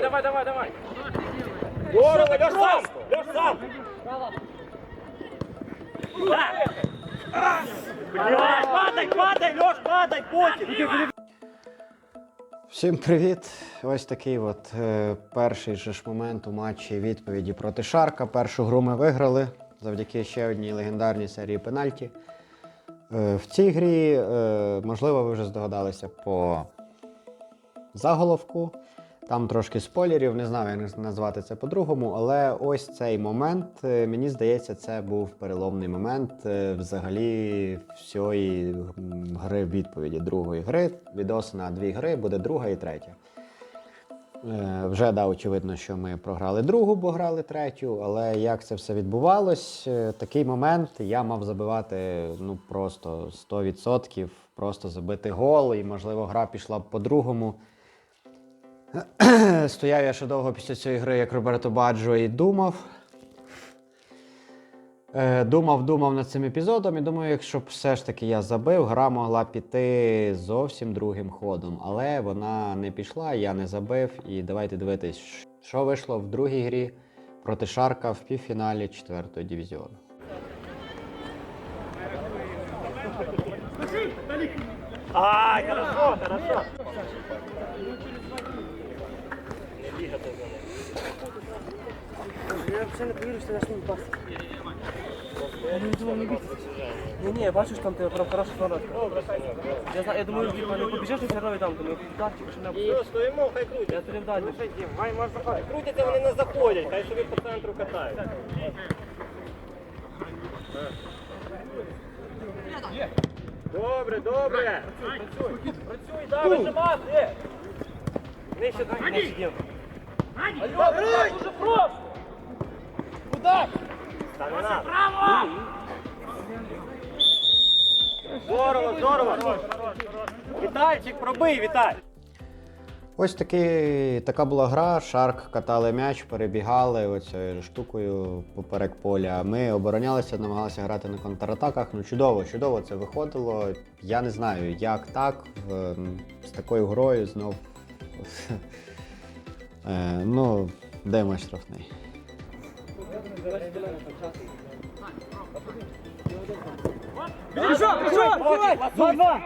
Давай, давай, давай, давай. Здорово, Льош сам! Льош сам! Блядь, падай, падай, Льош, падай, потім! Всім привіт! Ось такий от е, перший же ж момент у матчі відповіді проти Шарка. Першу гру ми виграли завдяки ще одній легендарній серії пенальті. Е, в цій грі, е, можливо, ви вже здогадалися по заголовку. Там трошки спойлерів, не знаю, як назвати це по-другому, але ось цей момент, е, мені здається, це був переломний момент е, взагалі всієї гри відповіді другої гри. Відос на дві гри буде друга і третя. Е, Вже да, очевидно, що ми програли другу, бо грали третю. Але як це все відбувалось? Такий момент я мав забивати ну просто 100%, просто забити гол, і можливо гра пішла б по-другому. Стояв я ще довго після цієї гри, як Роберто Баджо, і думав. Е, Думав, думав над цим епізодом і думаю, якщо б все ж таки я забив, гра могла піти зовсім другим ходом. Але вона не пішла, я не забив. І давайте дивитись, що вийшло в другій грі проти Шарка в півфіналі 4 дивізіону. Ай, хорошо, хорошо. Я взагалі не повірю, що ти. Я не не бігти. Ні, ні, бачиш, там тебе прям хорошо фанат. Я знаю, я думаю, типа, не побіжеш, все одно там, думаю, датчик, що не Все, стоїмо, хай крутять. Я тобі далі. Май, може заходить. Крутяться, вони не заходять, хай собі по центру катають. Добре, добре. Працюй, працюй, да, вижимати. Нижче, нижче, Дім. Алло, дуже просто. Куда? Та не. Здорово, здорово. Вітальчик, пробий, Віталь. Ось таки, така була гра. Шарк катали м'яч, перебігали оцією штукою поперек поля. Ми оборонялися, намагалися грати на контратаках. Ну чудово, чудово це виходило. Я не знаю, як так з такою грою знов. Е, ну, де мій штрафний? Пішов, пішов, давай! Два-два!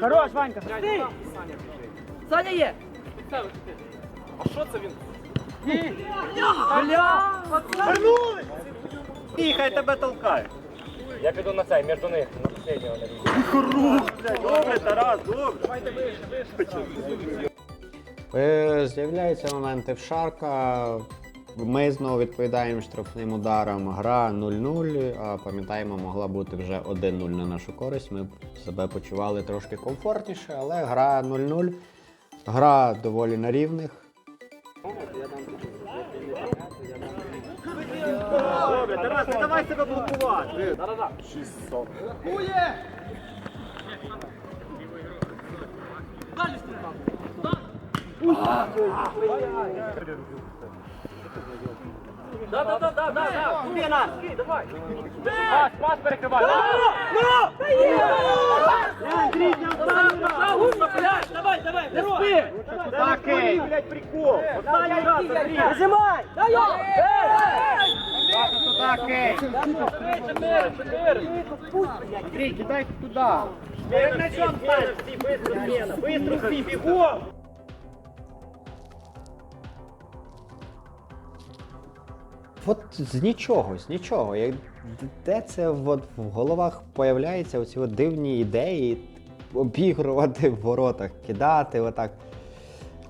Хорош, Ванька! Ти! Саня є! А що це він? Бля! Вернули! І хай тебе толкають. Я піду на цей, між них, на Добре, Тарас, добре. З'являються моменти в Шарка. Ми знову відповідаємо штрафним ударом. Гра 0-0. А пам'ятаємо, могла бути вже 1-0 на нашу користь. Ми себе почували трошки комфортніше, але гра 0-0. Гра доволі на рівних. Добре, Тарас, не давай себе блокувати. Да, да, да, да, да, да! Куди нас? Давай. Пас, пас перекривай. Давай, давай, давай! Такий, блядь, прикол. Останній раз, Андрій. Нажимай! Дай його! Такий. Андрій, кидай мячом стань. Всі, быстро. Быстро. От з нічого, з нічого. Як- Де це от в головах появляються оці от дивні ідеї обігрувати в воротах, кидати отак.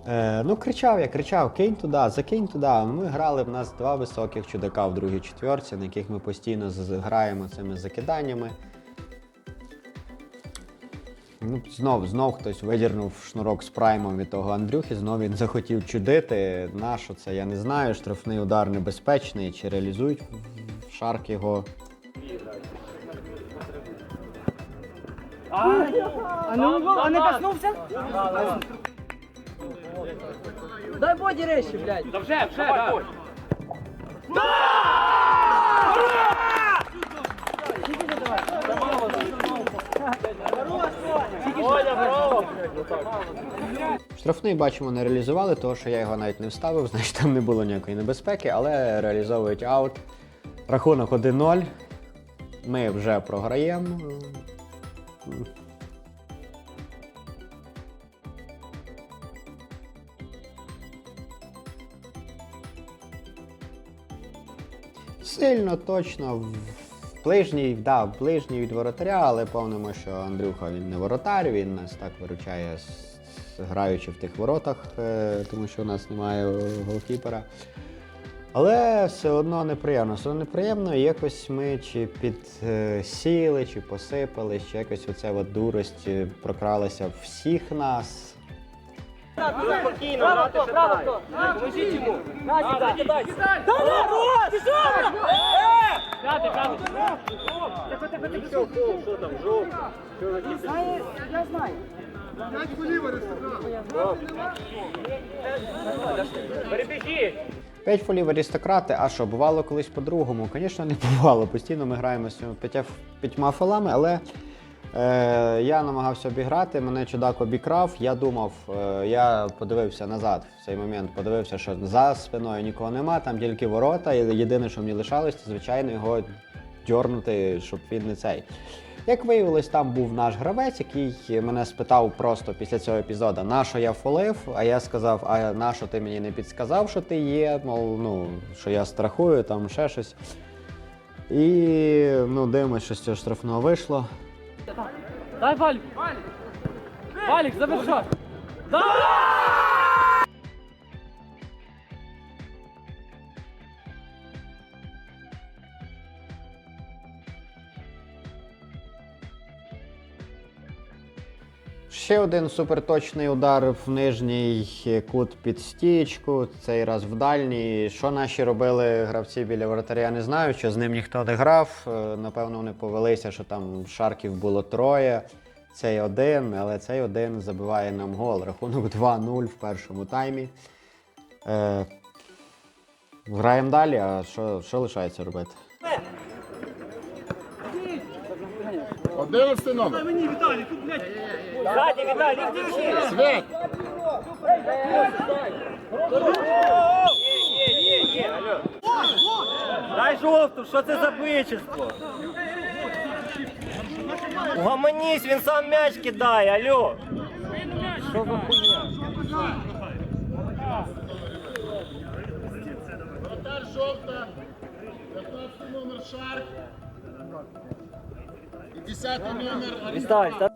Е, ну, кричав я, кричав, кинь туди, закинь туди. Ми грали в нас два високих чудака в другій четвірці, на яких ми постійно граємо цими закиданнями. Ну, знов, знов хтось видірнув шнурок з праймом від того Андрюхи, знов він захотів чудити. Нащо це? Я не знаю. Штрафний удар небезпечний, чи реалізують шарк його. А ну, а не коснувся? Дай боді речі, блядь! Та вже, вже, да. Штрафний бачимо, не реалізували, тому що я його навіть не вставив, значить там не було ніякої небезпеки, але реалізовують аут. Рахунок 1-0. Ми вже програємо. Сильно, точно. В ближній, да, в ближній від воротаря, але помнимо, що Андрюха він не воротар, він нас так виручає, граючи в тих воротах, е, тому що у нас немає е, голкіпера. Але все одно неприємно. Все одно неприємно, якось ми чи підсіли, чи посипались, чи якось оця от дурость е, прокралася всіх нас. Спокійно. Поможіть йому. Що, там! П'ять фолів аристократи, а що, бувало колись по-другому? Звісно, не бувало. Постійно ми граємо з п'ятьма фолами, але е, я намагався обіграти, мене чудак обікрав. Я думав, е, я подивився назад в цей момент, подивився, що за спиною нікого нема, там тільки ворота. Єдине, що мені лишалось, це звичайно його дьорнути, щоб він не цей. Як виявилось, там був наш гравець, який мене спитав просто після цього епізоду, на що я фолив, а я сказав, а на що ти мені не підсказав, що ти є, мов, ну, що я страхую, там ще щось. І ну, дивимось, що з цього штрафного вийшло. Дай Валік. Валік, завершай. Ще один суперточний удар в нижній кут під стічку, цей раз в дальній. Що наші робили гравці біля воротаря, я не знаю, що з ним ніхто не грав. Е, Напевно, вони повелися, що там шарків було троє. Цей один, але цей один забиває нам гол. Рахунок 2-0 в першому таймі. Е, граємо далі, а що, що лишається робити? 11 номер. Ззаді, Віталій, втічи! Свет. Є, є, є, алло. Дай жовту, що це за бичество? Угомонісь, він сам м'яч кидає, алло. Що за хуйня? Вратар жовта. 15 номер Шарк. І 10 номер Віталь, та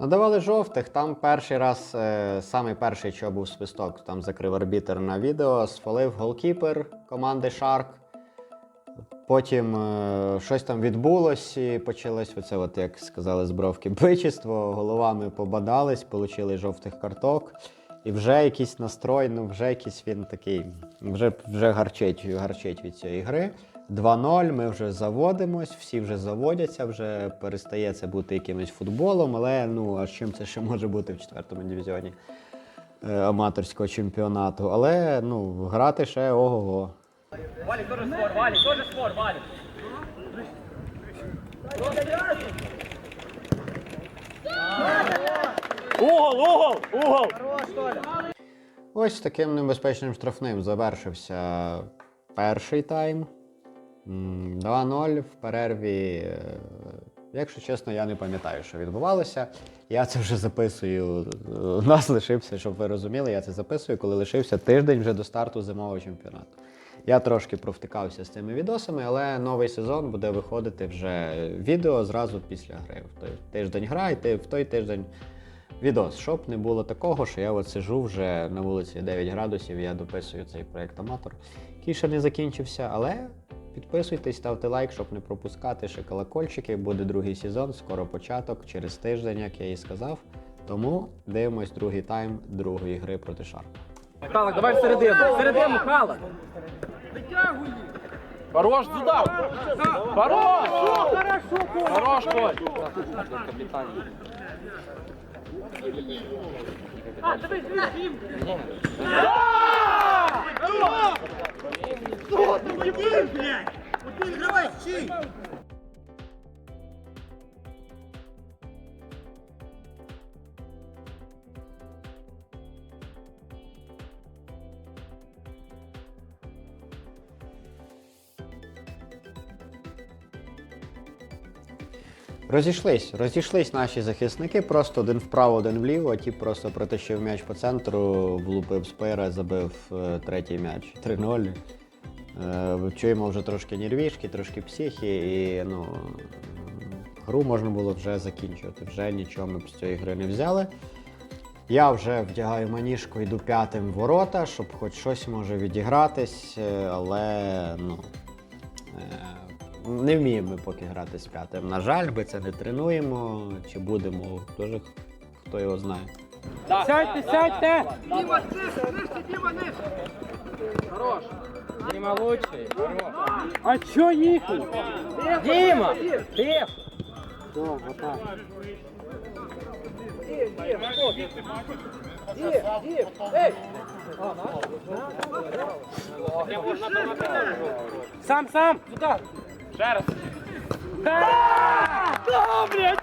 Надавали жовтих, там перший раз, е, самий перший, що був свисток, там закрив арбітер на відео, сфалив голкіпер команди Shark. Потім е, щось там відбулось і почалось оце, от, як сказали з бровки, бичество, головами побадались, отримали жовтих карток. І вже якийсь настрой, ну вже якийсь він такий, вже, вже гарчить, гарчить від цієї гри. 2-0, ми вже заводимось, всі вже заводяться, вже перестає це бути якимось футболом, але ну а з чим це ще може бути в четвертому дивізіоні е, аматорського чемпіонату. Але ну, грати ще ого-го. Валік, теж спор, Валік, теж спор, Валік. угол, угол, угол. Ось таким небезпечним штрафним завершився перший тайм. М, 2-0 в перерві. е, Якщо чесно, я не пам'ятаю, що відбувалося. Я це вже записую. У нас лишився, щоб ви розуміли, я це записую, коли лишився тиждень вже до старту зимового чемпіонату. Я трошки провтикався з цими відосами, але новий сезон буде виходити вже відео зразу після гри. В той тиждень гра, і в той тиждень відос, щоб не було такого, що я от сижу вже на вулиці 9 градусів, я дописую цей проект аматор, який ще не закінчився, але підписуйтесь, ставте лайк, щоб не пропускати ще колокольчики. Буде другий сезон, скоро початок, через тиждень, як я і сказав. Тому дивимось другий тайм другої гри проти Шарка. Халак, давай всередину. Всередину, Халак. Хорош, сюда. Хорош. Хорош, Коль. Кто ты, блядь? Вот ты играй, чей? Розійшлись, розійшлись наші захисники, просто один вправо, один вліво, ті просто протащив м'яч по центру, влупив спира, забив е, третій м'яч. 3-0. Е, чуємо вже трошки нервішки, трошки психі, і ну, гру можна було вже закінчувати. Вже нічого ми з цієї гри не взяли. Я вже вдягаю маніжку, йду п'ятим ворота, щоб хоч щось може відігратись, е, але ну, не вміємо ми поки грати з п'ятим. На жаль, ми це не тренуємо, чи будемо, дуже хто його знає. Сядьте, сядьте! Дима лучший. А чё їхав? Дима! Тихо! Довго так. Сам, сам! Сюда! Ще раз! Блядь!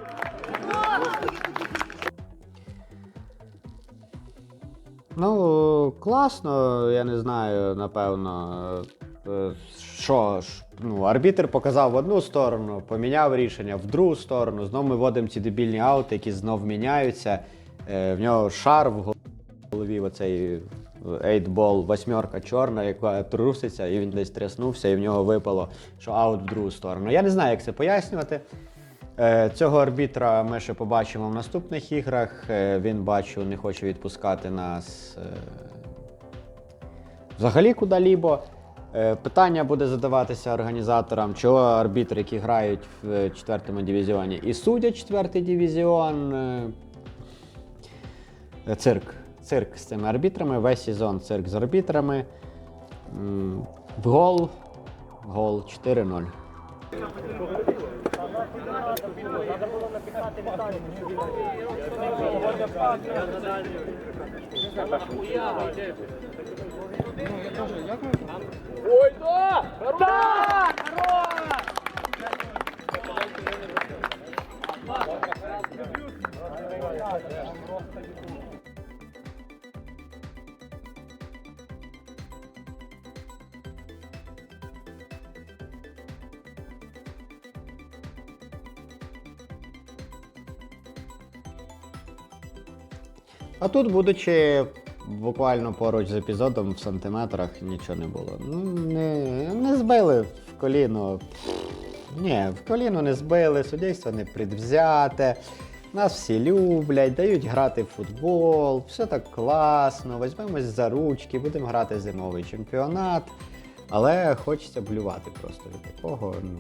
Ну, класно, я не знаю, напевно. е, Що ж, ну, арбітр показав в одну сторону, поміняв рішення в другу сторону. Знов ми вводимо ці дебільні аути, які знов міняються. Е, В нього шар в голові, оцей ейтбол, восьмерка чорна, яка труситься, і він десь тряснувся, і в нього випало, що аут в другу сторону. Я не знаю, як це пояснювати. Е, Цього арбітра ми ще побачимо в наступних іграх. Е, Він бачу, не хоче відпускати нас е, взагалі куди-лібо. Питання буде задаватися організаторам, чого арбітри, які грають в четвертому дивізіоні і судять четвертий дивізіон. Цирк. Цирк з цими арбітрами. Весь сезон цирк з арбітрами. В гол. Гол 4-0. А тут, будучи буквально поруч з епізодом в сантиметрах, нічого не було. Ну, не, не збили в коліно. Ні, в коліно не збили, суддівство не предвзяте. Нас всі люблять, дають грати в футбол, все так класно, візьмемось за ручки, будемо грати зимовий чемпіонат. Але хочеться блювати просто від такого. Ну,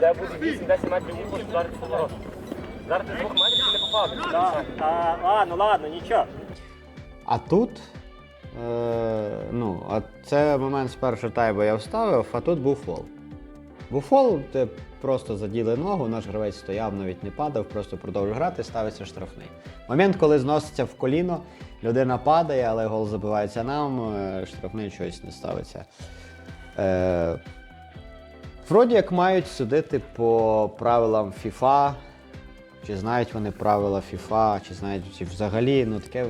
Де буде 8-10 метрів вухо, зараз це ворот. Зараз ти з двох метрів не попав. Да, а, ладно, ладно, нічого. А тут, е, ну, а це момент з першого тайму я вставив, а тут був фол. Був фол, де просто заділи ногу, наш гравець стояв, навіть не падав, просто продовжив грати, ставиться штрафний. Момент, коли зноситься в коліно, людина падає, але гол забивається нам, е, штрафний щось не ставиться. Е, вроді як мають судити по правилам FIFA, чи знають вони правила FIFA, чи знають чи взагалі, ну таке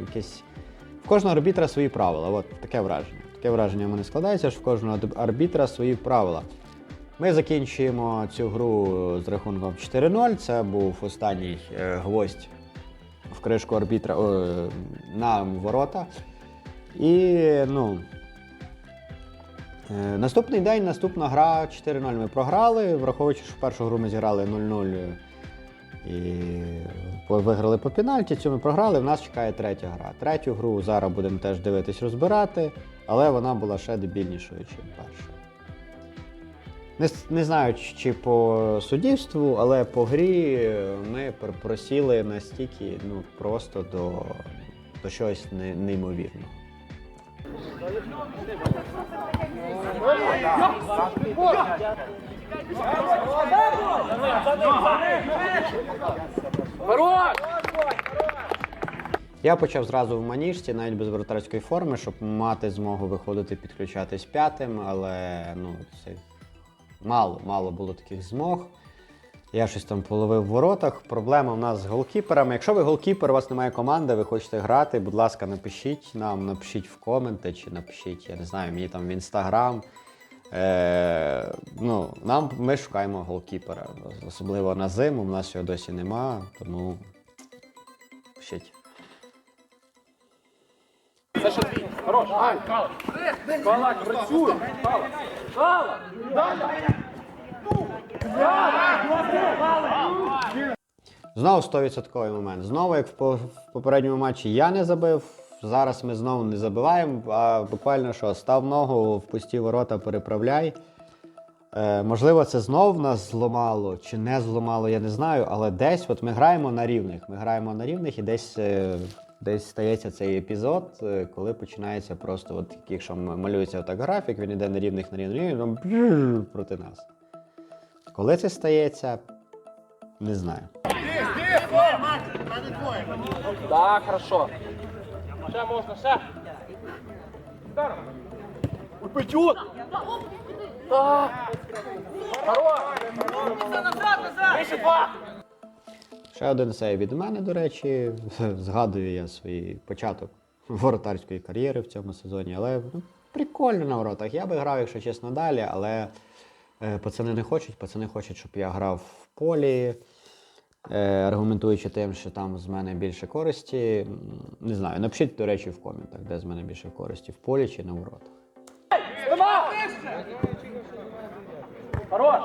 якесь. В кожного арбітра свої правила. От таке враження. Таке враження в мене складається, що в кожного арбітра свої правила. Ми закінчуємо цю гру з рахунком 4-0. Це був останній е, гвоздь в кришку арбітра о, на ворота. І ну. Е, Наступний день, наступна гра 4-0 ми програли, враховуючи, що першу гру ми зіграли 0-0 і виграли по пенальті, цю ми програли. В нас чекає третя гра. Третю гру зараз будемо теж дивитись, розбирати, але вона була ще дебільнішою, ніж перша. Не, не знаю, чи- по суддівству, але по грі ми просіли настільки ну, просто до, до чогось неймовірного. Я почав зразу в маніжці, навіть без воротарської форми, щоб мати змогу виходити підключатись п'ятим, але ну, це мало, мало було таких змог. Я щось там половив в воротах. Проблема в нас з голкіперами. Якщо ви голкіпер, у вас немає команди, ви хочете грати, будь ласка, напишіть нам, напишіть в коменти чи напишіть, я не знаю, мені там в інстаграм. Е, ну, нам, ми шукаємо голкіпера. Особливо на зиму, в нас його досі нема, тому пишіть. Знову 100% момент. Знову, як в попередньому матчі я не забив. Зараз ми знову не забиваємо, а буквально що, став ногу в пусті ворота, переправляй. Е, можливо, це знов нас зламало чи не зламало, я не знаю, але десь от ми граємо на рівних. Ми граємо на рівних і десь, е, десь стається цей епізод, е, коли починається просто, от, якщо малюється отак графік, він йде на рівних на рівних, і там проти нас. Коли це стається, не знаю. Так, хорошо. Ще можна, ще. Упечут! Так! Хорош! Вище два! Ще один сейв від мене, до речі. Згадую я свій початок воротарської кар'єри в цьому сезоні, але ну, прикольно на воротах. Я би грав, якщо чесно, далі, але пацани не хочуть. Пацани хочуть, щоб я грав в полі, е, аргументуючи тим, що там з мене більше користі. Не знаю, напишіть, до речі, в коментах, де з мене більше користі, в полі чи на воротах. Хорош!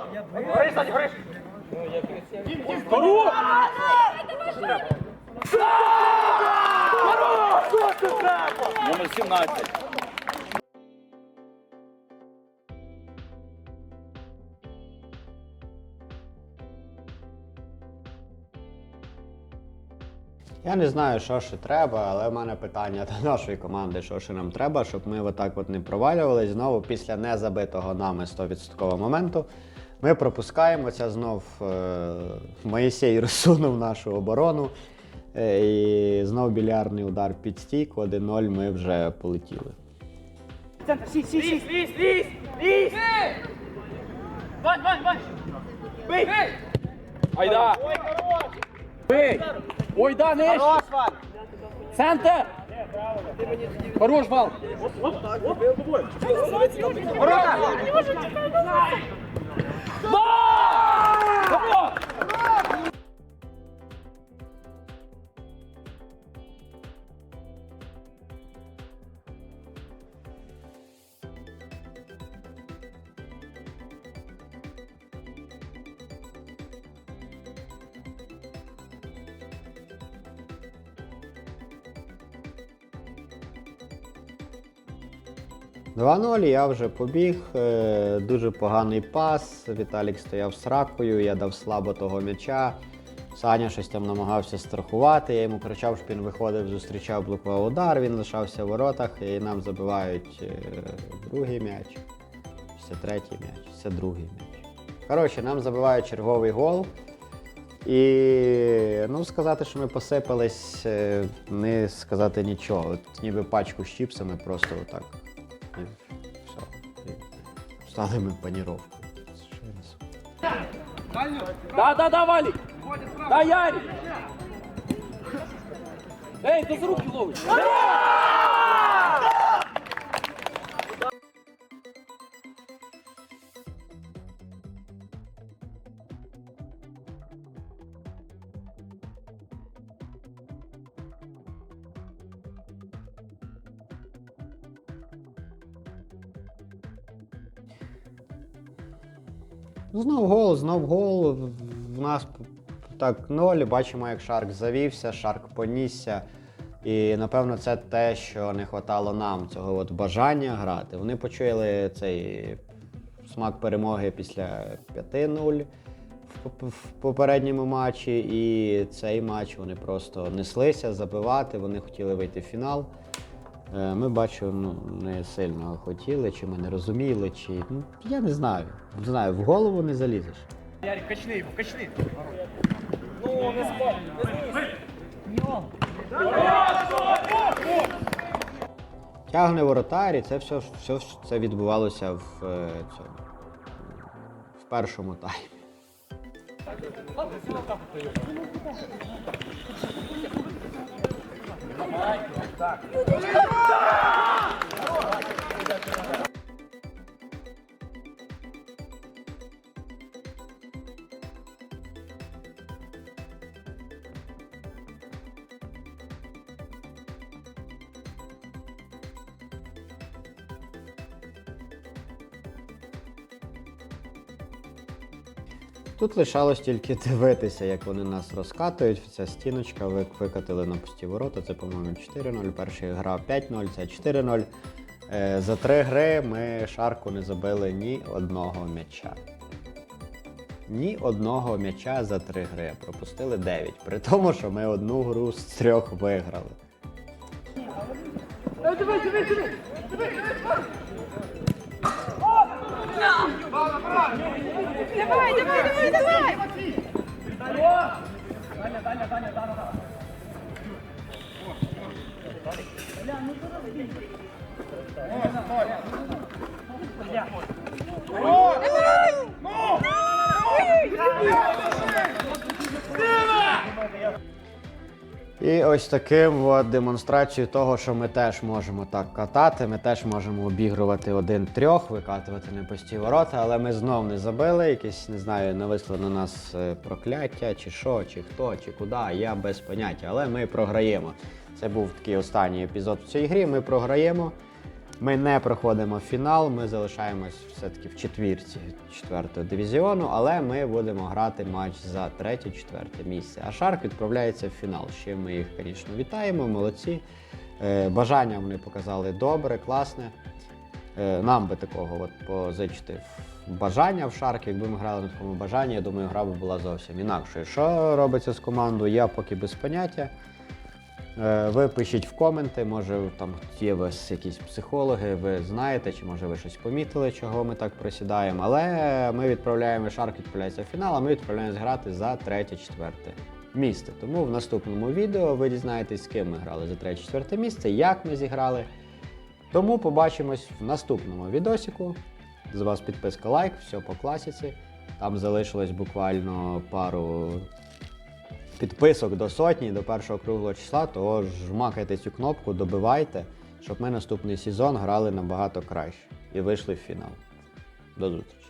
Номер 17. Я не знаю, що ще треба, але в мене питання до нашої команди, що ще нам треба, щоб ми отак от не провалювались. Знову після незабитого нами 100% моменту. Ми пропускаємо це знов е, Моїсей розсунув нашу оборону. Е, і знов білярний удар під стійку, 1-0 ми вже полетіли. Лізь, лізь, лізь, лізь! Лізь! Вань, Вань, Вань! Бий! Айда! Бий! Ой, да, ниж! Центр! Хорош, Вал! Ворота! Хорош! – 2-0, я вже побіг. е, Дуже поганий пас. Віталік стояв з ракою, я дав слабо того м'яча. Саня щось там намагався страхувати. Я йому кричав, щоб він виходив, зустрічав, блокував удар. Він лишався в воротах і нам забивають е, другий м'яч. Це третій м'яч, це другий м'яч. Коротше, нам забивають черговий гол. І ну, сказати, що ми посипались, е, не сказати нічого. От ніби пачку з чіпсами просто отак. І все. І стали ми паніровкою. Що? Да, да, да, Валик! Да, Ярик! Эй, ты за руки ловиш! Знов гол, знов гол. В нас так ноль. Бачимо, як Шарк завівся, Шарк понісся. І напевно це те, що не вистачало нам, цього от бажання грати. Вони почули цей смак перемоги після 5-0 в в попередньому матчі. І цей матч вони просто неслися забивати, вони хотіли вийти в фінал. Е, Ми бачимо, ну, не сильно хотіли, чи ми не розуміли, чи. Ну, я не знаю. Не знаю, в голову не залізеш. Ярик, качни його, качни! Тягне воротар, і це все, все це відбувалося в, е, цьому, в першому таймі. Так. Тут лишалось тільки дивитися, як вони нас розкатують. Ця стіночка ви- викатили на пусті ворота. Це, по-моєму, 4-0. Перша гра 5-0, це 4-0. Е, За три гри ми шарку не забили ні одного м'яча. Ні одного м'яча за три гри. Пропустили 9. При тому, що ми одну гру з трьох виграли. Давай, давай, давай, давай! Давай, давай, давай, давай! Даня, Даня, Даня, Даня. Бля, ну Давай! Ну! Давай! І ось таким от демонстрацією того, що ми теж можемо так катати, ми теж можемо обігрувати один-трьох, викатувати не пусті ворота, але ми знов не забили. Якесь, не знаю, нависло на нас е, прокляття, чи що, чи хто, чи куди. Я без поняття. Але ми програємо. Це був такий останній епізод в цій грі. Ми програємо. Ми не проходимо фінал, ми залишаємось все-таки в четвірці четвертого дивізіону, але ми будемо грати матч за третє-четверте місце. А Шарк відправляється в фінал. Ще ми їх, звісно, вітаємо, молодці. Е, Бажання вони показали добре, класне. Е, Нам би такого от позичити бажання в Шарк. Якби ми грали на такому бажанні, я думаю, гра б була зовсім інакшою. Що робиться з командою, я поки без поняття. Е, Ви пишіть в коменти, може там є у вас якісь психологи, ви знаєте, чи може ви щось помітили, чого ми так просідаємо. Але ми відправляємо шарк, відправляється в фінал, а ми відправляємось грати за третє-четверте місце. Тому в наступному відео ви дізнаєтесь, з ким ми грали за третє-четверте місце, як ми зіграли. Тому побачимось в наступному відосику. З вас підписка, лайк, все по класіці. Там залишилось буквально пару підписок до сотні, до першого круглого числа, то жмакайте цю кнопку, добивайте, щоб ми наступний сезон грали набагато краще і вийшли в фінал. До зустрічі!